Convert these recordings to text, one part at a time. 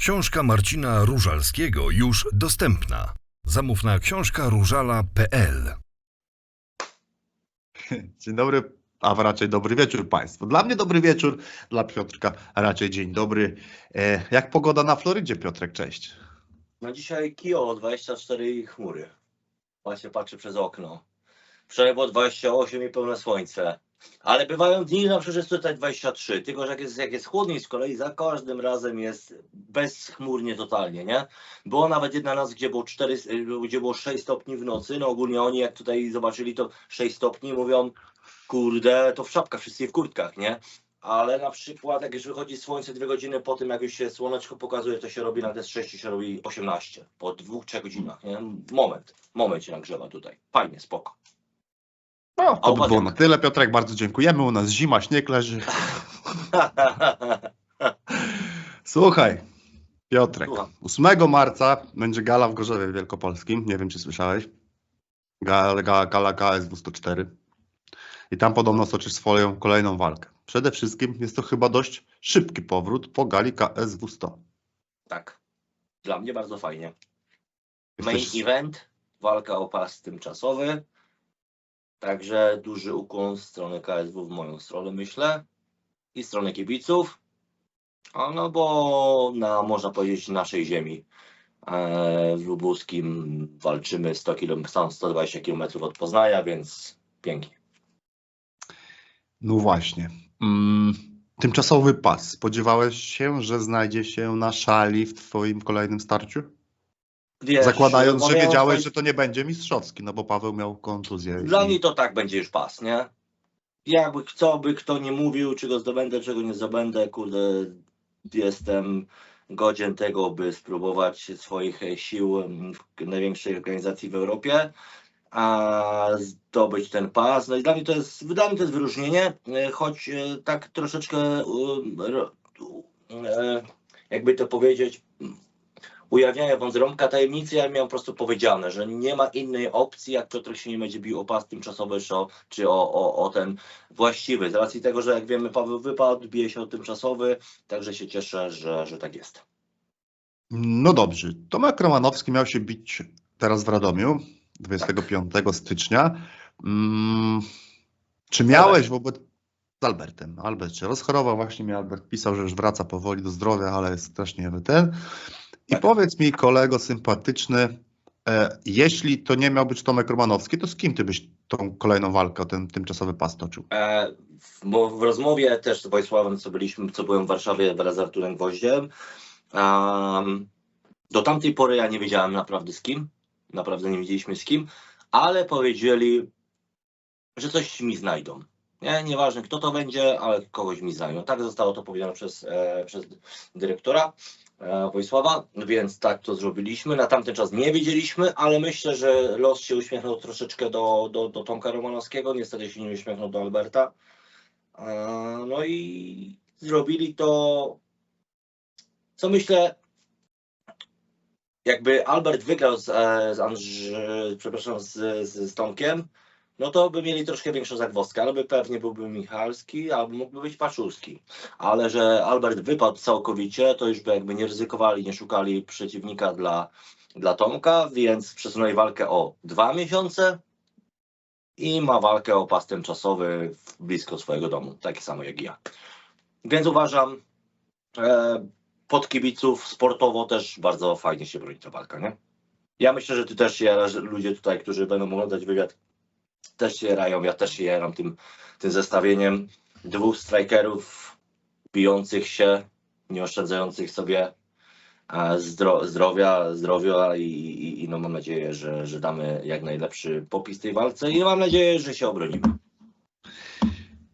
Książka Marcina Różalskiego już dostępna. Zamów na książkaróżala.pl Dzień dobry, a raczej dobry wieczór Państwu. Dla mnie dobry wieczór, dla Piotrka raczej dzień dobry. E, jak pogoda na Florydzie, Piotrek? Cześć. No dzisiaj Kio 24 i chmury. Właśnie patrzę przez okno. Było 28 i pełne słońce. Ale bywają dni, na przykład jest tutaj 23. Tylko, że jak jest, jak jest chłodniej z kolei, za każdym razem jest bezchmurnie totalnie, nie? Było nawet jedna noc, gdzie było, 4, gdzie było 6 stopni w nocy. No ogólnie oni, jak tutaj zobaczyli to 6 stopni, mówią, kurde, to w czapkach, wszyscy w kurtkach, nie? Ale na przykład, jak już wychodzi słońce dwie godziny po tym, jak już się słoneczko pokazuje, to się robi na te 6 się robi 18. Po dwóch, trzech godzinach, nie? Moment, moment się nagrzewa tutaj. Fajnie, spoko. No, to by było na tyle, Piotrek, bardzo dziękujemy. U nas zima, śnieg leży. Słuchaj, Piotrek, Słucham. 8 marca będzie gala w Gorzowie Wielkopolskim. Nie wiem, czy słyszałeś. Gala, gala, gala KSW 104. I tam podobno stoczysz swoją kolejną walkę. Przede wszystkim jest to chyba dość szybki powrót po gali KSW 100. tak. Dla mnie bardzo fajnie. Main Jesteś- event, walka o pas tymczasowy. Także duży ukłon z strony KSW w moją stronę, myślę. I strony kibiców. No bo na, można powiedzieć, naszej ziemi. E, w Lubuskim walczymy 100 km, 120 km od Poznania, więc pięknie. No właśnie. Mm, tymczasowy pas. Spodziewałeś się, że znajdzie się na szali w twoim kolejnym starciu? Wiesz, Zakładając, że wiedziałeś, że to nie będzie mistrzowski, no bo Paweł miał kontuzję. Dla i- mnie to tak będzie już pas, nie? Jakby co by kto nie mówił, czego zdobędę, czego nie zdobędę, kurde, jestem godzien tego, by spróbować swoich sił w największej organizacji w Europie, a zdobyć ten pas. No i dla mnie to jest, dla mnie to jest wyróżnienie, e, choć e, tak troszeczkę, e, ro- e, jakby to powiedzieć, ujawniania rąbka tajemnicy, ja miałem po prostu powiedziane, że nie ma innej opcji, jak Piotr się nie będzie bił o pas tymczasowy, czy o, czy o, o, o ten właściwy. Z racji tego, że jak wiemy, Paweł wypadł, bije się o tymczasowy, także się cieszę, że, że tak jest. No dobrze. Tomek Romanowski miał się bić teraz w Radomiu 25 stycznia. Mm, czy miałeś wobec z Albertem? Albert się rozchorował, właśnie mi Albert pisał, że już wraca powoli do zdrowia, ale jest strasznie ten. I powiedz mi, kolego sympatyczny, e, jeśli to nie miał być Tomek Romanowski, to z kim ty byś tą kolejną walkę ten tymczasowy pas toczył? E, bo w rozmowie też z Wojsławem, co byliśmy, co byłem w Warszawie wraz z Arturem Gwoździem, em, do tamtej pory ja nie wiedziałem naprawdę z kim, naprawdę nie wiedzieliśmy z kim, ale powiedzieli, że coś mi znajdą. Nie, nieważne kto to będzie, ale kogoś mi znajdą. Tak zostało to powiedziane przez, e, przez dyrektora e, Wojsława, więc tak to zrobiliśmy. Na tamten czas nie wiedzieliśmy, ale myślę, że los się uśmiechnął troszeczkę do, do, do Tomka Romanowskiego, niestety się nie uśmiechnął do Alberta. E, No i zrobili to, co myślę, jakby Albert wygrał z, e, z, przepraszam, z, z Tomkiem, no to by mieli troszkę większą zagwozdkę, albo by pewnie byłby Michalski, albo mógłby być Paszulski. Ale że Albert wypadł całkowicie, to już by jakby nie ryzykowali, nie szukali przeciwnika dla, dla Tomka, więc przesunęli walkę o dwa miesiące i ma walkę o pas tymczasowy blisko swojego domu, takie samo jak ja. Więc uważam, e, pod kibiców sportowo też bardzo fajnie się broni ta walka, nie? Ja myślę, że ty też jarasz, ludzie tutaj, którzy będą oglądać wywiad, też się jarają, ja też się jaram tym, tym zestawieniem dwóch strikerów bijących się, nie oszczędzających sobie e, zdro, zdrowia, zdrowia i, i, i no mam nadzieję, że, że damy jak najlepszy popis tej walce i mam nadzieję, że się obronimy.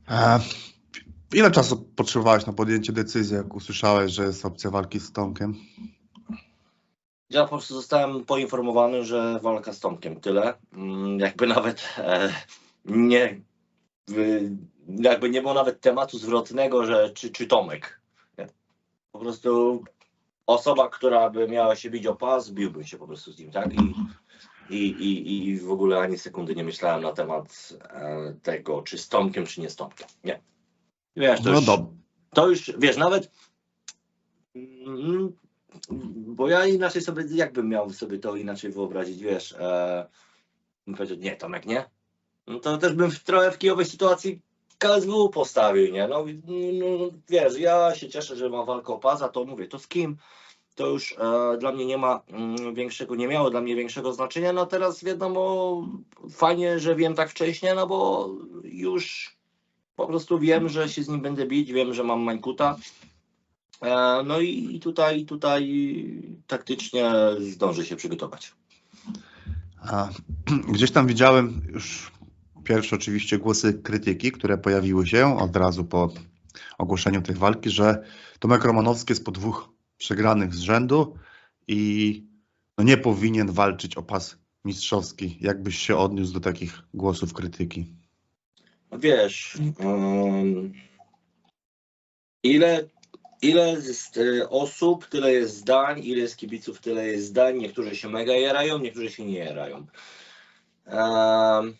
E, ile czasu potrzebowałeś na podjęcie decyzji, jak usłyszałeś, że jest opcja walki z Tomkiem? Ja po prostu zostałem poinformowany, że walka z Tomkiem, tyle. Mm, Jakby nawet e, nie, jakby nie było nawet tematu zwrotnego, że czy, czy Tomek. Nie? Po prostu osoba, która by miała się bić o pas, biłbym się po prostu z nim, tak? I, i, i, i w ogóle ani sekundy nie myślałem na temat e, tego, czy z Tomkiem, czy nie z Tomkiem. Nie. Wiesz, to No już, dobrze. to już, wiesz, nawet mm, bo ja inaczej sobie, jakbym miał sobie to inaczej wyobrazić, wiesz, e, powiedział, nie, Tomek, nie. No to też bym w trochę w kijowej sytuacji KSW postawił, nie? No, no wiesz, ja się cieszę, że mam walkę o paza, to mówię, to z kim? To już e, dla mnie nie ma mm, większego, nie miało dla mnie większego znaczenia, no teraz wiadomo, fajnie, że wiem tak wcześnie, no bo już po prostu wiem, że się z nim będę bić, wiem, że mam Mańkuta. E, no i, tutaj, tutaj taktycznie zdążę się przygotować. A, gdzieś tam widziałem już pierwsze oczywiście głosy krytyki, które pojawiły się od razu po ogłoszeniu tej walki, że Tomek Romanowski jest po dwóch przegranych z rzędu i no nie powinien walczyć o pas mistrzowski. Jak byś się odniósł do takich głosów krytyki? Wiesz, em, ile, ile jest osób, tyle jest zdań, ile jest kibiców, tyle jest zdań. Niektórzy się mega jarają, niektórzy się nie jarają. Em,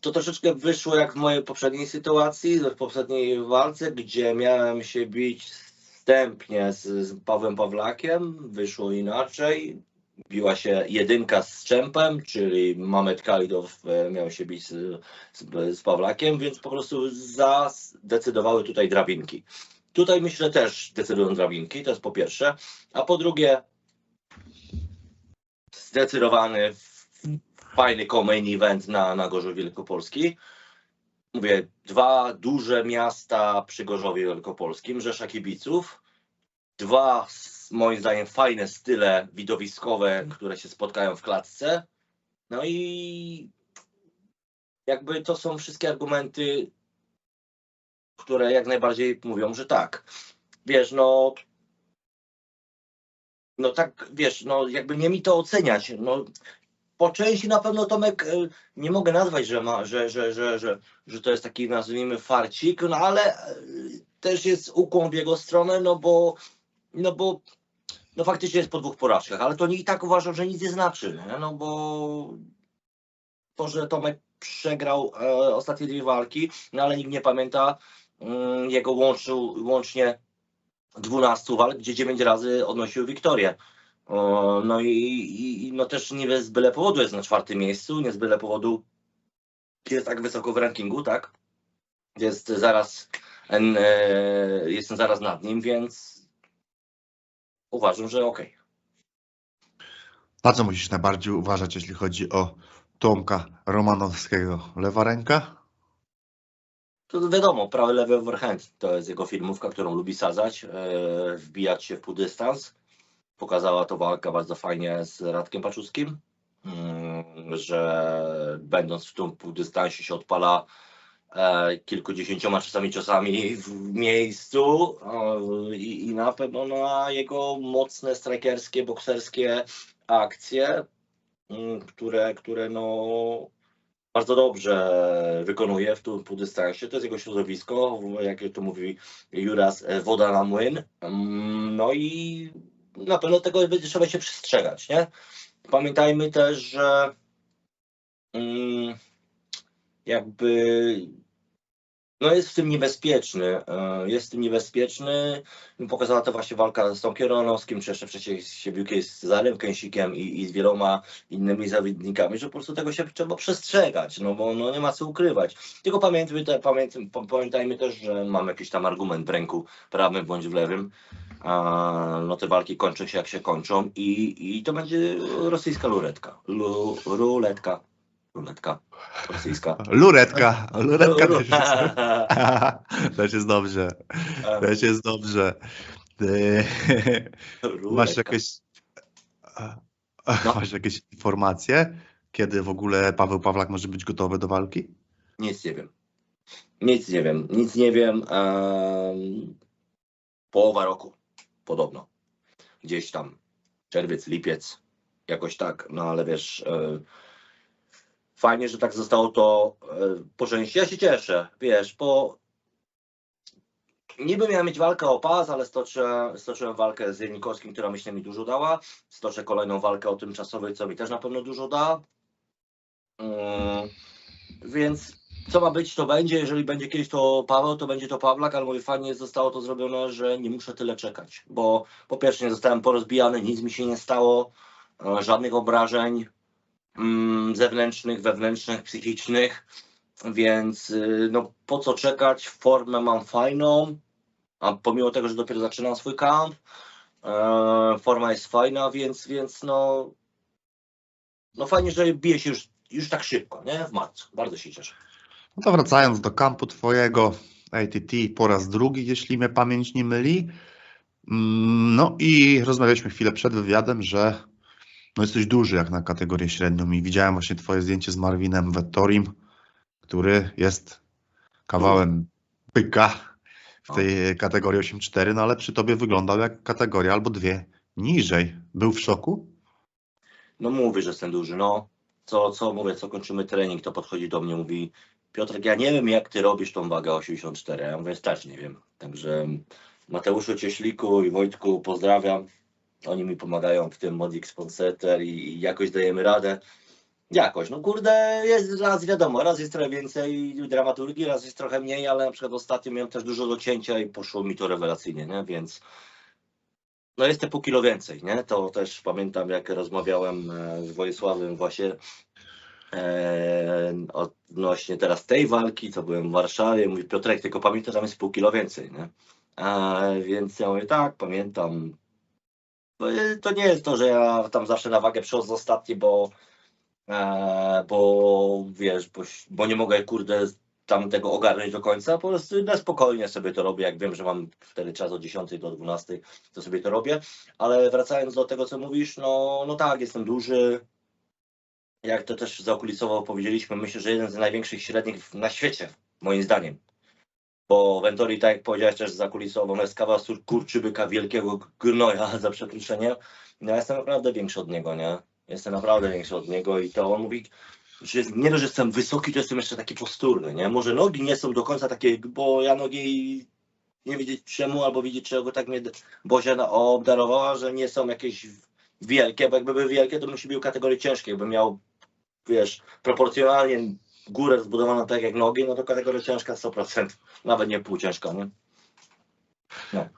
to troszeczkę wyszło jak w mojej poprzedniej sytuacji, w poprzedniej walce, gdzie miałem się bić wstępnie z, z Pawłem Pawlakiem. Wyszło inaczej. Biła się jedynka z Czempem, czyli Mamet Kalidow e, miał się bić z, z, z Pawlakiem, więc po prostu zadecydowały tutaj drabinki. Tutaj myślę też decydują drabinki, to jest po pierwsze. A po drugie, zdecydowany fajny co-main event na, na Gorzowie Wielkopolski. Mówię, dwa duże miasta przy Gorzowie Wielkopolskim, rzesza kibiców, dwa moim zdaniem fajne style widowiskowe, które się spotkają w klatce. No i jakby to są wszystkie argumenty, które jak najbardziej mówią, że tak. Wiesz, no no tak, wiesz, no jakby nie mi to oceniać. No, po części na pewno Tomek e, nie mogę nazwać, że, ma, że, że, że, że, że to jest taki nazwijmy farcik, no ale e, też jest ukłon w jego stronę, no bo no bo no faktycznie jest po dwóch porażkach, ale to nie i tak uważam, że nic nie znaczy, nie? no bo to, że Tomek przegrał e, ostatnie dwie walki, no ale nikt nie pamięta jego łączył, łącznie 12 walk, gdzie 9 razy odnosił wiktorię. No i, i no też nie bez byle powodu jest na czwartym miejscu, nie z byle powodu jest tak wysoko w rankingu, tak? Jest zaraz, e, jestem zaraz nad nim, więc uważam, że okej. Na co musisz najbardziej uważać, jeśli chodzi o Tomka Romanowskiego? Lewa ręka? To wiadomo, prawy lewy overhand to jest jego filmówka, którą lubi sadzać, e, wbijać się w półdystans. Pokazała to walka bardzo fajnie z Radkiem Paczuskim, mm, że będąc w tym półdystansie się odpala e, kilkudziesięcioma czasami ciosami w miejscu i, i na pewno na jego mocne strikerskie, bokserskie akcje, mm, które, które no bardzo dobrze wykonuje w tym półdystansie. To jest jego środowisko, jak to mówi Juras, e, woda na młyn. Mm, No i na pewno tego będzie trzeba się przestrzegać, nie? Pamiętajmy też, że mm, jakby no jest w tym niebezpieczny. e, Jest w tym niebezpieczny. Pokazała to właśnie walka z Tomkiem Ronowskim, czy jeszcze wcześniej się biłki z Cezarem Kęsikiem i, i z wieloma innymi zawodnikami, że po prostu tego się trzeba przestrzegać, no bo no nie ma co ukrywać. Tylko pamiętajmy, te, pamiętaj, pa- pamiętajmy też, że mamy jakiś tam argument w ręku, prawym bądź w lewym. A, no te walki kończą się jak się kończą i, i to będzie rosyjska ruletka. Lu, ruletka. Ruletka rosyjska. Luretka. Luretka też jest, też jest dobrze. Też jest dobrze. Ty- Masz jakieś, No. masz jakieś informacje, kiedy w ogóle Paweł Pawlak może być gotowy do walki? Nic nie wiem. Nic nie wiem. Nic nie wiem. Em, połowa roku podobno. Gdzieś tam. Czerwiec, lipiec. Jakoś tak. No ale wiesz. E, fajnie, że tak zostało to e, po części. Ja się cieszę. Wiesz, po. Niby miałem mieć walkę o pas, ale stoczę, stoczyłem walkę z Janikowskim, która myślę mi dużo dała. Stoczę kolejną walkę o tymczasowej, co mi też na pewno dużo da. Mm, więc co ma być, to będzie. Jeżeli będzie kiedyś to Paweł, to będzie to Pawlak, ale mówię, fajnie zostało to zrobione, że nie muszę tyle czekać. Bo po pierwsze nie zostałem porozbijany, nic mi się nie stało, e, żadnych obrażeń zewnętrznych, wewnętrznych, psychicznych. Więc y, no po co czekać? Formę mam fajną, a pomimo tego, że dopiero zaczynam swój kamp, e, forma jest fajna, więc, więc no, no fajnie, że bije się już, już tak szybko, nie? W marcu. Bardzo się cieszę. No to wracając do kampu twojego ATT po raz drugi, jeśli mnie pamięć nie myli. Mm, No i rozmawialiśmy chwilę przed wywiadem, że no jesteś duży jak na kategorię średnią i widziałem właśnie twoje zdjęcie z Marvinem Vettorim, który jest kawałem byka w tej kategorii 8.4, no ale przy tobie wyglądał jak kategoria albo dwie niżej. Był w szoku? No mówię, że jestem duży, no. Co, co mówię, co kończymy trening, to podchodzi do mnie, mówi Piotrek, ja nie wiem jak ty robisz tą wagę 84, ja mówię, też nie wiem. Także Mateuszu Cieśliku i Wojtku pozdrawiam. Oni mi pomagają w tym Modix Sponseter i, jakoś dajemy radę. Jakoś, no kurde, jest raz wiadomo, raz jest trochę więcej dramaturgii, raz jest trochę mniej, ale na przykład ostatnio miałem też dużo do cięcia i poszło mi to rewelacyjnie, nie? Więc no jest te pół kilo więcej, nie? To też pamiętam, jak rozmawiałem e, z Wojsławem właśnie e, odnośnie teraz tej walki, co byłem w Warszawie, mówi Piotrek, tylko pamiętaj, tam jest pół kilo więcej, nie? Więc ja mówię, tak, pamiętam. E, To nie jest to, że ja tam zawsze na wagę przychodzę ostatni, bo e, bo wiesz, bo, bo nie mogę, kurde, tam tego ogarnąć do końca, po prostu na spokojnie sobie to robię, jak wiem, że mam wtedy czas od 10 do 12, to sobie to robię, ale wracając do tego, co mówisz, no, no tak, jestem duży, jak to też zakulisowo powiedzieliśmy, myślę, że jeden z największych średnich na świecie, moim zdaniem, bo Ventori, tak jak powiedziałeś też zakulisowo, no jest kawał sur- kurczybyka wielkiego gnoja, za przeproszeniem, no ja jestem naprawdę większy od niego, nie? Jestem naprawdę większy od niego i to on mówi, że jest- nie dość, że jestem wysoki, to jestem jeszcze taki posturny, nie? Może nogi nie są do końca takie, bo ja nogi nie wiedzieć czemu, albo widzieć czego tak mnie Bozia obdarowała, że nie są jakieś wielkie, bo jakby były wielkie, to bym się bił kategorii ciężkiej, bym miał, wiesz, proporcjonalnie górę zbudowaną tak jak nogi, no to kategoria ciężka 100%, nawet nie pół ciężka, nie?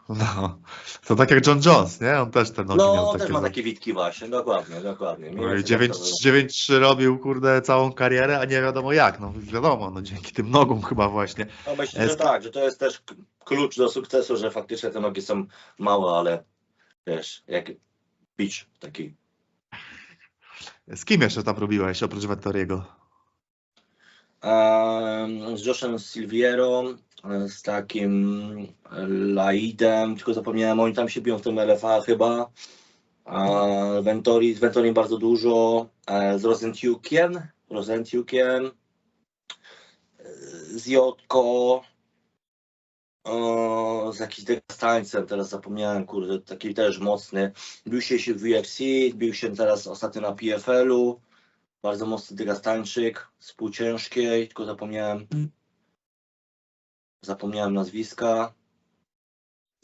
No, to tak jak John Jones, nie? On też te nogi No, miał też takie ma za- takie witki właśnie, dokładnie, dokładnie. No i więcej 9 tak to było. 9-3 robił, kurde, całą karierę, a nie wiadomo jak. No wiadomo, no dzięki tym nogom chyba właśnie. No myślę, Jest- że tak, że to jest też klucz do sukcesu, że faktycznie te nogi są małe, ale wiesz, jak beach taki. Z kim jeszcze tam robiłeś oprócz Vettoriego? Z Joshem Silviero, e, z takim Laidem, tylko zapomniałem, oni tam się biją w tym LFA chyba. Ventori, z Ventori bardzo dużo, e, z Rosentiukiem, Rosentiukiem, e, z Jotko, z jakimś degastańcem, teraz zapomniałem, kurde, taki też mocny. Bił się w UFC, bił się teraz ostatnio na PFL-u. Bardzo mocny dygastańczyk, z półciężkiej, tylko zapomniałem. Zapomniałem nazwiska.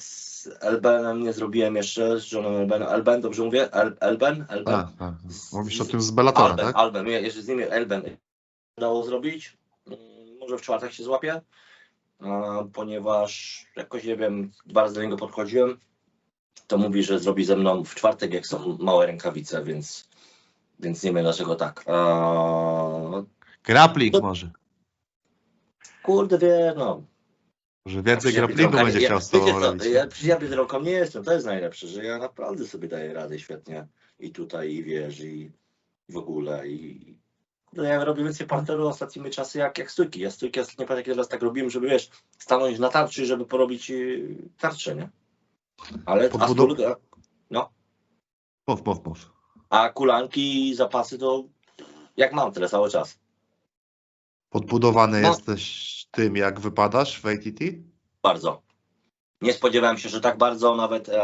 Z Elbenem nie zrobiłem jeszcze, z Johnem Elbenem. Elben, dobrze mówię? El, Elben? Elben? A, tak. Mówisz o tym z Bellatora, Alben, tak? Alben, ja jeszcze z nim Elben dało zrobić. Mm, Może w czwartek się złapie, a, ponieważ jakoś nie wiem, dwa razy do niego podchodziłem. To mówi, że zrobi ze mną w czwartek, jak są małe rękawice, więc, więc nie wiem dlaczego tak. A, Grappling To- może. kurde, wie, no. Że więcej Ja biedronka- będzie ja, chciał z tobą co, robić. Ja, przecież ja biedronką nie jestem, to jest najlepsze, że ja naprawdę sobie daję radę świetnie i tutaj, i wiesz, i w ogóle, i no ja robię więcej parteru ostatnimi czasy jak, jak stójki. Ja stójki ostatnio parę razy tak robiłem, żeby wiesz, stanąć na tarczy, żeby porobić yy, tarczę, nie? Ale Podbudow- stół, Mów, mów, mów. A kulanki i zapasy to jak mam tyle cały czas. Podbudowany No. jesteś tym, jak wypadasz w ATT? Bardzo. Nie spodziewałem się, że tak bardzo, nawet e,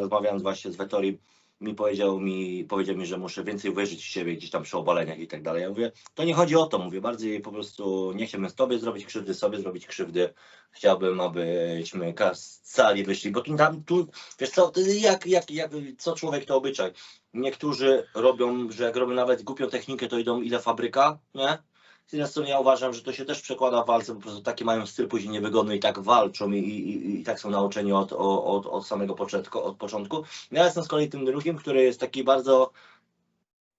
rozmawiając właśnie z Vettori, mi powiedział mi, powiedział mi, że muszę więcej wyżyć z siebie gdzieś tam przy obaleniach i tak dalej. Ja mówię, to nie chodzi o to, mówię, bardziej po prostu nie chciałbym tobie zrobić krzywdy, sobie zrobić krzywdy. Chciałbym, abyśmy z sali wyszli, bo tu tam, tu, wiesz co, jak, jak, jak, co człowiek to obyczaj. Niektórzy robią, że jak robią nawet głupią technikę, to idą ile fabryka, nie? Z jednej strony ja uważam, że to się też przekłada w walce, po prostu taki mają styl później niewygodny i tak walczą i, i, i, i tak są nauczeni od, od, od samego początku, od początku. Ja jestem z kolei tym drugim, który jest taki bardzo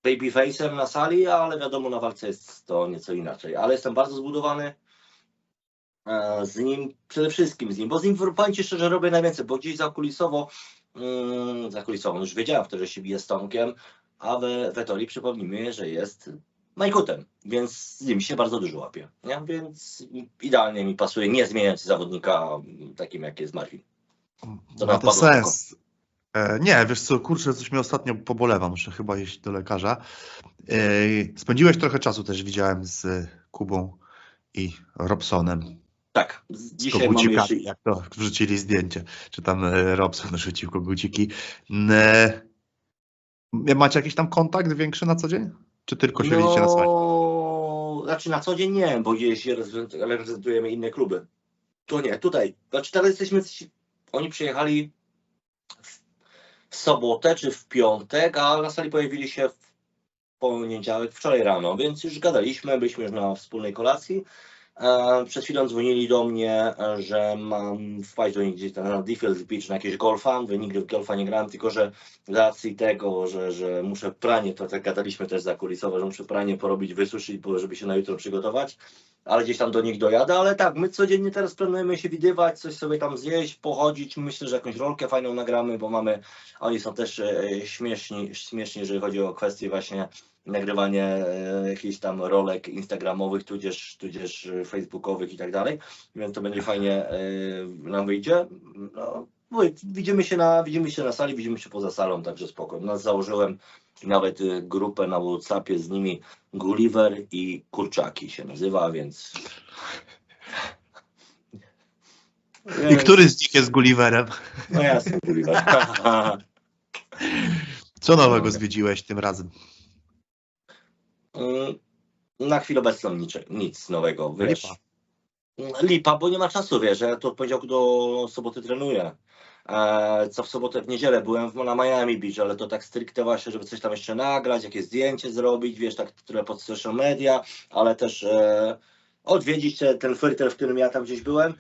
babyface'em na sali, ale wiadomo, na walce jest to nieco inaczej. Ale jestem bardzo zbudowany e, z nim, przede wszystkim z nim, bo z nim, powiem Ci szczerze, robię najwięcej, bo gdzieś zakulisowo, mm, zakulisowo, już wiedziałem wtedy, że się bije z Tomkiem, a we Wetoli przypomnijmy, że jest Majkutem, więc z nim się bardzo dużo łapie, nie? więc idealnie mi pasuje, nie zmieniając zawodnika takim, jak jest Marvin. To Ma to sens. E, Nie, wiesz co, kurczę, coś mi ostatnio pobolewa, muszę chyba iść do lekarza. E, Spędziłeś trochę czasu też, widziałem, z Kubą i Robsonem. Tak, dzisiaj mamy kogucikami, jeszcze... jak to wrzucili zdjęcie, czy tam e, Robson rzucił koguciki. E, Macie jakiś tam kontakt większy na co dzień? Czy tylko się widzicie na sali? No, znaczy na co dzień nie, bo gdzieś reprezent- reprezentujemy inne kluby. To nie, tutaj. Znaczy teraz jesteśmy, oni przyjechali w sobotę czy w piątek, a na sali pojawili się w poniedziałek, wczoraj rano, więc już gadaliśmy, byliśmy już na wspólnej kolacji. E, Przed chwilą dzwonili do mnie, e, że mam wpaść do nich gdzieś tam na Deerfield Beach na jakieś golfa. Mówię, nigdy w golfa nie grałem, tylko że z racji tego, że, że muszę pranie, to tak gadaliśmy też za kulisowo, że muszę pranie porobić, wysuszyć, żeby się na jutro przygotować, ale gdzieś tam do nich dojadę, ale tak, my codziennie teraz planujemy się widywać, coś sobie tam zjeść, pochodzić, myślę, że jakąś rolkę fajną nagramy, bo mamy, oni są też e, śmieszni, śmieszni, jeżeli chodzi o kwestie właśnie nagrywanie e, jakichś tam rolek instagramowych, tudzież, tudzież e, facebookowych i tak dalej, więc to będzie fajnie nam wyjdzie. No, mówię, widzimy się na, widzimy się na sali, widzimy się poza salą, także spoko. No, założyłem nawet y, grupę na Whatsappie z nimi Gulliver i Kurczaki się nazywa, więc... I który z nich jest Gulliverem? No jasne, Gulliver. Co nowego zwiedziłeś tym razem? Mm, Na chwilę obecną nic, nic nowego, wiesz. Lipa. Bo nie ma czasu, wiesz, ja to od poniedziałku do soboty trenuję. E, co w sobotę, w niedzielę byłem na Miami Beach, ale to tak stricte właśnie, żeby coś tam jeszcze nagrać, jakieś zdjęcie zrobić, wiesz, tak trochę pod social media, ale też e, odwiedzić te, ten filtr, w którym ja tam gdzieś byłem.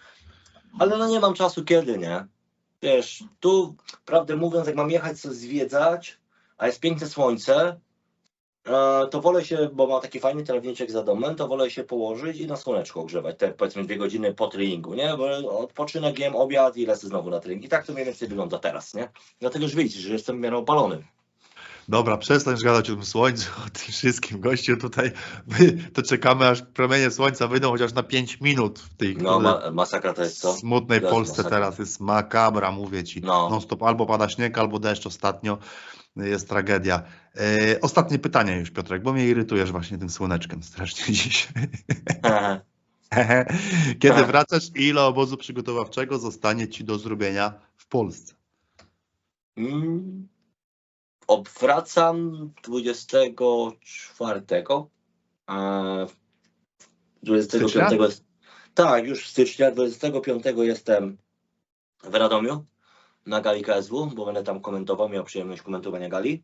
Ale no nie mam czasu kiedy, nie? Wiesz, tu prawdę mówiąc, jak mam jechać coś zwiedzać, a jest piękne słońce, to wolę się, bo ma taki fajny trawniczek za domem, to wolę się położyć i na słoneczko ogrzewać te powiedzmy dwie godziny po treningu, nie? Bo odpoczynek, jem obiad i lecę znowu na trening. I tak to mniej więcej wygląda teraz, nie? Dlatego już widzisz, że jestem w miarę opalony. Dobra, przestań już gadać o tym słońcu, o tym wszystkim. Gościu tutaj, my to czekamy aż promienie słońca wyjdą chociaż na 5 minut w tej No, ma, masakra to jest smutnej To jest Polsce masakra. teraz. Jest makabra, mówię ci. No. Non stop albo pada śnieg, albo deszcz ostatnio. Jest tragedia. E, ostatnie pytanie już, Piotrek, bo mnie irytujesz właśnie tym słoneczkiem strasznie dziś. Kiedy Tak. wracasz i ile obozu przygotowawczego zostanie ci do zrobienia w Polsce? Mm, Wracam 24. A 25. Stycznia? jest- Tak, już stycznia. 25 jestem w Radomiu na gali KSW, bo będę tam komentował, miał przyjemność komentowania gali.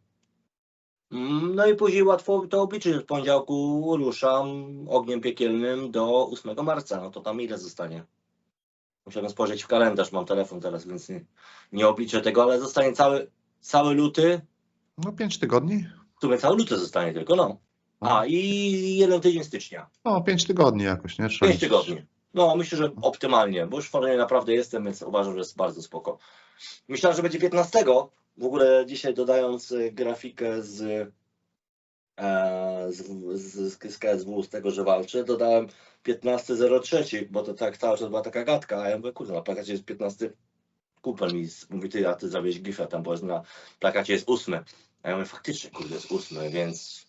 Mm, No i później łatwo to obliczyć. W poniedziałku ruszam ogniem piekielnym do 8 marca. No to tam ile zostanie? Musiałem spojrzeć w kalendarz, mam telefon teraz, więc nie, nie obliczę tego, ale zostanie cały, cały luty. No 5 tygodni? W sumie cały luty zostanie tylko, no. A i jeden tydzień stycznia. No 5 tygodni jakoś, nie? Trzeba Pięć liczyć. tygodni. No, myślę, że optymalnie, bo już w formie naprawdę jestem, więc uważam, że jest bardzo spoko. Myślałem, że będzie 15. W ogóle dzisiaj dodając y, grafikę z, e, z, z, z KSW, z tego, że walczę, dodałem 15.03, bo to tak cały czas była taka gadka, a ja mówię, kurde, na plakacie jest 15. Kumpel mi z- mówi, ty, a ty zrobiłeś gifa tam, bo jest na plakacie jest 8. A ja mówię, faktycznie, kurde, jest 8, więc...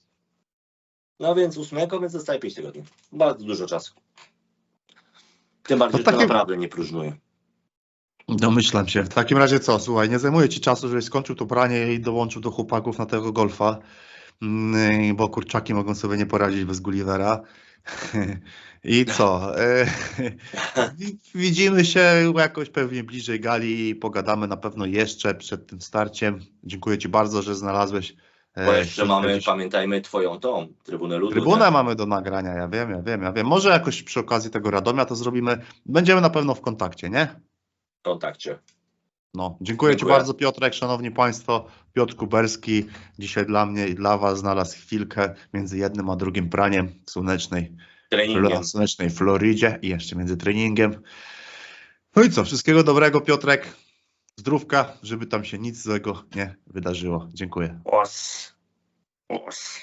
No więc 8, więc zostaje 5 tygodni. Bardzo dużo czasu. Tym bardziej, że to takie- naprawdę nie próżnuje. Domyślam się. W takim razie co? Słuchaj, nie zajmuje ci czasu, żebyś skończył to pranie i dołączył do chłopaków na tego golfa, Mm, bo kurczaki mogą sobie nie poradzić bez Gullivera. I co? E, wi- Widzimy się jakoś pewnie bliżej gali i pogadamy na pewno jeszcze przed tym starciem. Dziękuję Ci bardzo, że znalazłeś Bo jeszcze mamy, 140. pamiętajmy, twoją tą, Trybunę Ludu. Trybunę nie? mamy do nagrania, ja wiem, ja wiem, ja wiem. Może jakoś przy okazji tego Radomia to zrobimy. Będziemy na pewno w kontakcie, nie? W kontakcie. No, dziękuję, Ci Dziękuję. bardzo Piotrek, Szanowni Państwo. Piotr Kuberski dzisiaj dla mnie i dla Was znalazł chwilkę między jednym a drugim praniem w słonecznej, słonecznej Florydzie i jeszcze między treningiem. No i co, wszystkiego dobrego Piotrek, zdrówka, żeby tam się nic złego nie wydarzyło. Dziękuję. Os. Os.